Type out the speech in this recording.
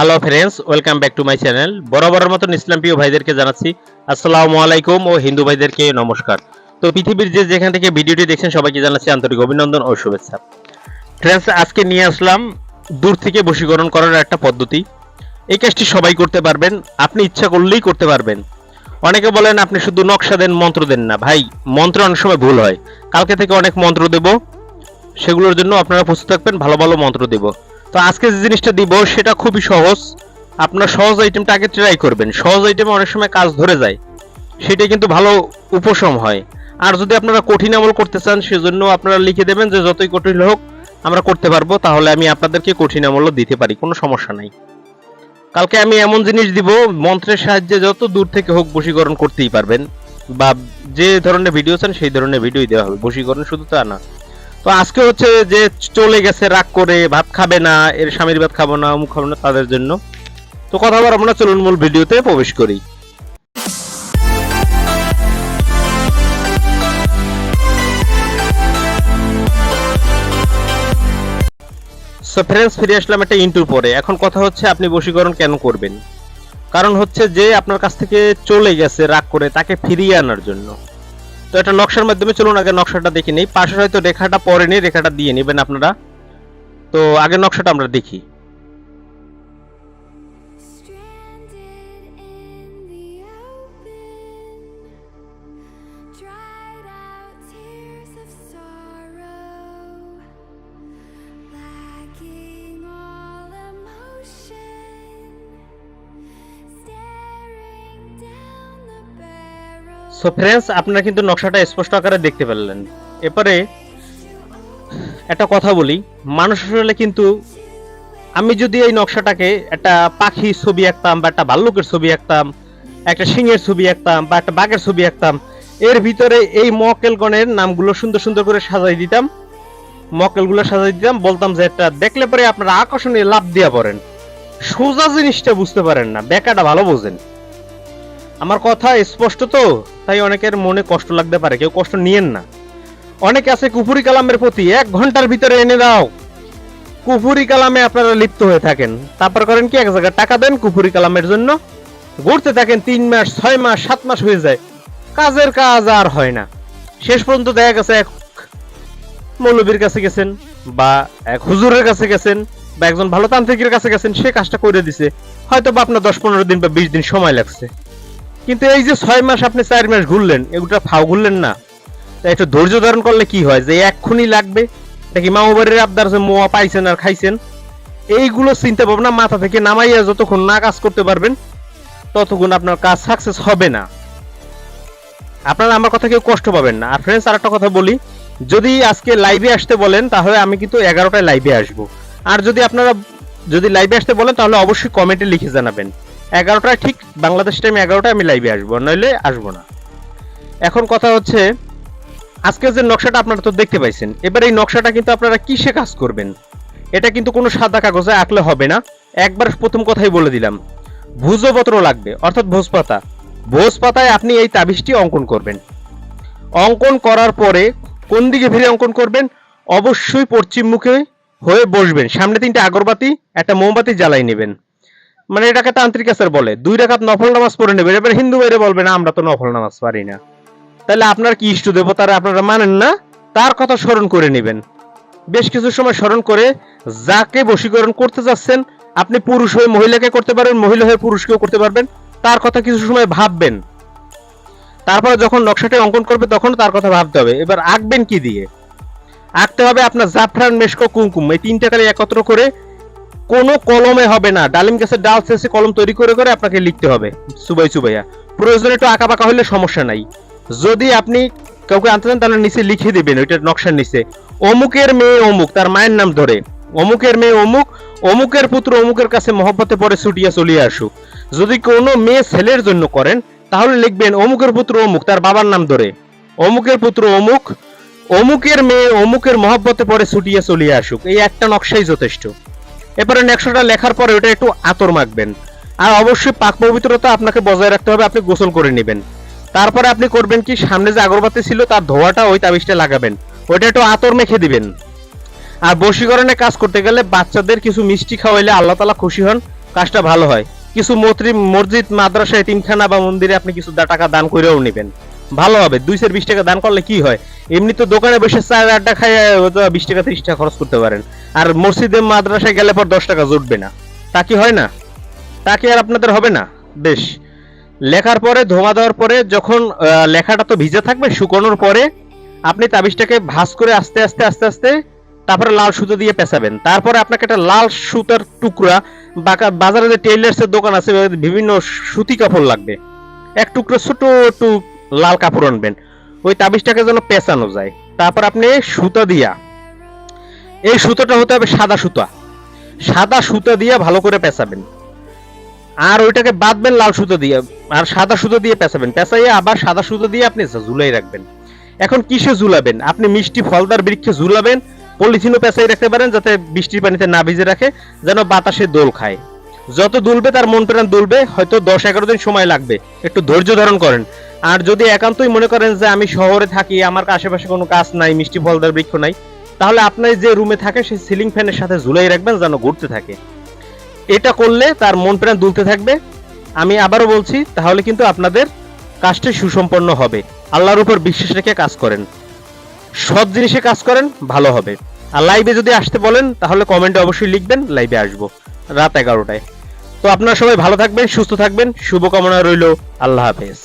Hello friends welcome back to my channel বরাবরের মতন ইসলাম প্রিয় ভাইদেরকে জানাচ্ছি। আসসালামু আলাইকুম ও হিন্দু ভাইদেরকে নমস্কার। তো পৃথিবীর যে যেখান থেকে ভিডিওটি দেখছেন, সবাইকে জানাচ্ছি আন্তরিক অভিনন্দন ও শুভেচ্ছা। ফ্রেন্ডস আজকে নিয়ে আসলাম দূর থেকে বশীকরণ করার একটা পদ্ধতি। এই কাজটি সবাই করতে পারবেন, আপনি ইচ্ছা করলেই করতে পারবেন। অনেকে বলেন, আপনি শুধু নকশা দেন, মন্ত্র দেন না। ভাই, মন্ত্র অনেক সময় ভুল হয়। কালকে থেকে অনেক মন্ত্র দেব, সেগুলোর জন্য আপনারা প্রস্তুত থাকবেন, ভালো ভালো মন্ত্র দেব। তো আজকে যে জিনিসটা দিব সেটা খুবই সহজ। আপনার সহজ আইটেমটা আগে ট্রাই করবেন। সহজ আইটেমে অনেক সময় কাজ ধরে যায়। সেটা কিন্তু ভালো উপশম হয়। আর যদি আপনারা কঠিন আমল করতে চান, সেজন্য আপনারা লিখে দেবেন যে যতই কঠিন হোক, আমরা করতে পারব। তাহলে আমি আপনাদেরকে কঠিন আমলও দিতে পারি, কোনো সমস্যা নাই। কালকে আমি এমন জিনিস দিব, মন্ত্রের সাহায্যে যত দূর থেকে হোক বশীকরণ করতেই পারবেন। বা যে ধরনের ভিডিও চান, সেই ধরনের ভিডিওই দেওয়া হবে। বশীকরণ শুধু তা না। তো আজকে হচ্ছে যে চলে গেছে, রাগ করে ভাত খাবে না, এর স্বামীর ভাত খাব না মুখ খাব না, তাদের জন্য। তো কথা বল আমরা চলুন মূল ভিডিওতে প্রবেশ করি। সো ফ্রেন্ডস ফিরে আসলাম একটা ইন্টুর পরে। এখন কথা হচ্ছে আপনি বশীকরণ কেন করবেন? কারণ হচ্ছে যে আপনার কাছ থেকে চলে গেছে রাগ করে, তাকে ফিরিয়ে আনার জন্য। তো একটা নকশার মাধ্যমে চলুন, আগে নকশাটা দেখে নিই। পাশে হয়তো রেখাটা পরে নিই রেখাটা দিয়ে নেবেন আপনারা। তো আগে নকশাটা আমরা দেখি। সো ফ্রেন্ডস আপনারা কিন্তু নকশাটা স্পষ্ট আকারে দেখতে পেলেন। এরপরে একটা কথা বলি। মানুষ আসলে কিন্তু আমি যদি এই নকশাটাকে একটা পাখির ছবি আঁকতাম বা একটা ভাল্লুকের ছবি আঁকতাম, একটা সিংহের ছবি আঁকতাম বা একটা বাঘের ছবি আঁকতাম, এর ভিতরে এই মকেলগণের নামগুলো সুন্দর সুন্দর করে সাজাই দিতাম। মকেলগুলো সাজাই দিতাম, বলতাম যে একটা দেখলে পরে আপনারা আকর্ষণীয় লাভ দিয়া পড়েন। সোজা জিনিসটা বুঝতে পারেন না বেকাটা ভালো বোঝেন। আমার কথা স্পষ্ট তো? তাই অনেকের মনে কষ্ট লাগতে পারে, কেউ কষ্ট নিয়েন না। অনেকে আছে কুফুরি কালামের প্রতি, এক ঘণ্টার ভিতরে এনে দাও। কুফুরি কালামে আপনারা লিপ্ত হয়ে থাকেন। তারপর করেন কি, এক জায়গায় টাকা দেন কুফুরি কালামের জন্য। ঘুরতে থাকেন তিন মাস, ছয় মাস, সাত মাস হয়ে যায়। কাজের কাজ আর হয় না। শেষ পর্যন্ত দেখা গেছে এক মৌলবীর কাছে গেছেন, বা এক হুজুরের কাছে গেছেন, বা একজন ভালো তান্ত্রিকের কাছে গেছেন, সে কাজটা করে দিছে। হয়তো বা আপনার দশ পনেরো দিন বা বিশ দিন সময় লাগছে। কিন্তু এই যে ছয় মাস আপনি চার মাস ঘুরলেন, এগুলো ফাও ঘুরলেন না। একটু ধৈর্য ধারণ করলে কি হয়? যে এক্ষুনি লাগবে এটা কি মামু বাড়ির আবদার আছে মোয়া পাইছেন আর খাইছেন? এইগুলো চিন্তা ভাবনা মাথা থেকে নামাইয়া যতক্ষণ না কাজ করতে পারবেন, ততক্ষণ আপনার কাজ সাকসেস হবে না। আপনারা আমার কথা কেউ কষ্ট পাবেন না। আর ফ্রেন্ডস আরেকটা কথা বলি, যদি আজকে লাইভে আসতে বলেন, তাহলে আমি কিন্তু এগারোটায় লাইভে আসব। আর যদি আপনারা, যদি লাইভে আসতে বলেন, তাহলে অবশ্যই কমেন্টে লিখে জানাবেন। এগারোটায় ঠিক বাংলাদেশ টাইম এগারোটায় আমি লাইভে আসব, নইলে আসব না। এখন কথা হচ্ছে, আজকে যে নকশাটা আপনারা তো দেখতে পাইছেন, এবার এই নকশাটা কিন্তু আপনারা কিসে কাজ করবেন? এটা কিন্তু কোনো সাদা কাগজে আঁকলে হবে না। একবার প্রথম কথাই বলে দিলাম, ভুজপত্র লাগবে, অর্থাৎ ভোজ পাতা ভোজ পাতায় আপনি এই তাবিজটি অঙ্কন করবেন। অঙ্কন করার পরে কোন দিকে ফিরে অঙ্কন করবেন? অবশ্যই পশ্চিম মুখে হয়ে বসবেন। সামনে তিনটে আগরবাতি, একটা মোমবাতি জ্বালাই নেবেন। মানে এটাকে তান্ত্রিক আচার বলে। দুই রাকাত নফল নামাজ পড়ে নেবেন এবার হিন্দু বাইরে বলবে, না, আমরা তো নফল নামাজ পারি না। তাহলে আপনার কি ইষ্ট দেবতারা আপনারা মানেন না? তার কথা স্মরণ করে নেবেন। বেশ কিছু সময় স্মরণ করে যাকে বশীকরণ করতে যাচ্ছেন, আপনি পুরুষ হয়ে মহিলাকে করতে পারবেন, মহিলা হয়ে পুরুষকেও করতে পারবেন। তার কথা কিছু সময় ভাববেন। তারপরে যখন নকশাটা অঙ্কন করবে, তখন তার কথা ভাবতে হবে। এবার আঁকবেন কি দিয়ে? আঁকতে হবে আপনার জাফরান, মেশকো, কুমকুম। এই তিনটা কালি একত্র করে কোনো কলমে হবে না। ডালিম গাছের ডাল শেষে কলম তৈরি করে করে আপনাকে লিখতে হবে। সুবাই সুবাইয়া প্রয়োজনে একটু আঁকা বাঁকা হলে সমস্যা নাই। যদি আপনি কাউকে আনতে চান, তাহলে নিচে লিখে দিবেন ওইটার নকশার নিচে। অমুকের মেয়ে অমুক, তার মায়ের নাম ধরে। অমুকের মেয়ে অমুক, অমুকের পুত্র অমুকের কাছে মহব্বতে পরে ছুটিয়া চলিয়ে আসুক। যদি কোনো মেয়ে ছেলের জন্য করেন, তাহলে লিখবেন, অমুকের পুত্র অমুক, তার বাবার নাম ধরে। অমুকের পুত্র অমুক, অমুকের মেয়ে অমুকের মহব্বতে পরে ছুটিয়া চলিয়ে আসুক। এই একটা নকশাই যথেষ্ট। এরপরে নেক্সটটা লেখার পরে ওটা একটু আতর মাখবেন। আর অবশ্যই পাক পবিত্রতা আপনাকে বজায় রাখতে হবে, আপনি গোসল করে নেবেন। তারপরে আপনি করবেন কি, সামনে যে আগরবাতি ছিল তার ধোয়াটা ওই তাবিজটা লাগাবেন। ওইটা একটু আতর মেখে দিবেন। আর বশীকরণে কাজ করতে গেলে বাচ্চাদের কিছু মিষ্টি খাওয়াইলে আল্লাহ তালা খুশি হন, কাজটা ভালো হয়। কিছু মসজিদ মাদ্রাসায় তিনখানা বা মন্দিরে আপনি কিছু টাকা দান করেও নেবেন। ভালো হবে। দুইশো বিশ টাকা দান করলে কি হয়? এমনি তো দোকানে বসে চার আড্ডা খাই বিশ টাকা, ত্রিশ টাকা খরচ করতে পারেন। আর মসজিদে মাদ্রাসায় গেলে পর দশ টাকা জুটবে না। তা কি হয় না? তা কি আর আপনাদের হবে না? বেশ। লেখার পরে, ধোঁয়া দেওয়ার পরে যখন লেখাটা তো ভিজে থাকবে, শুকানোর পরে আপনি তাবিজটাকে ভাঁজ করে আস্তে আস্তে আস্তে আস্তে তারপরে লাল সুতো দিয়ে পেঁচাবেন। তারপরে আপনাকে একটা লাল সুতার টুকরা বাজারে যে টেইলার্সের দোকান আছে, বিভিন্ন সুতি কাপড় লাগবে। এক টুকরো ছোট লাল কাপড় আনবেন। ওই তাবিজটাকে যেন পেঁচানো যায়। তারপর আপনি সুতা দিয়া, এই সুতোটা হতে হবে সাদা সুতা। সাদা সুতা দিয়ে ভালো করে পেঁচাবেন। আর ওইটাকে বাঁধবেন লাল সুতো দিয়ে, আর সাদা সুতো দিয়ে পেঁচাবেন। পেঁচাইয়ে আবার সাদা সুতো দিয়ে আপনি ঝুলাই রাখবেন। এখন কিসে ঝুলাবেন? আপনি মিষ্টি ফলদার বৃক্ষে ঝুলাবেন, পলিথিনও পেঁচাই রাখতে পারেন যাতে বৃষ্টির পানিতে না ভিজে রাখে, যেন বাতাসে দোল খায়। যত দুলবে তার মন প্রাণ দুলবে, হয়তো দশ এগারো দিন সময় লাগবে। একটু ধৈর্য ধারণ করেন। আর যদি একান্তই মনে করেন যে আমি শহরে থাকি, আমার আশেপাশে কোনো কাজ নাই, মিষ্টি ফলদার বৃক্ষ নাই, তাহলে আপনার যে রুমে থাকে সেই সিলিং ফ্যানের সাথে ঝুলাই রাখবেন যেন ঘুরতে থাকে। এটা করলে তার মন প্রাণ দুলতে থাকবে। আমি আবারও বলছি, তাহলে কিন্তু আপনাদের কাজটি সুসম্পন্ন হবে। আল্লাহর উপর বিশ্বাস রেখে কাজ করেন। সৎ জিনিসে কাজ করেন, ভালো হবে। আর লাইভে যদি আসতে বলেন, তাহলে কমেন্টে অবশ্যই লিখবেন, লাইভে আসব রাত এগারোটায়। তো আপনারা সবাই ভালো থাকবেন, সুস্থ থাকবেন, শুভকামনা রইল, আল্লাহ হাফেজ।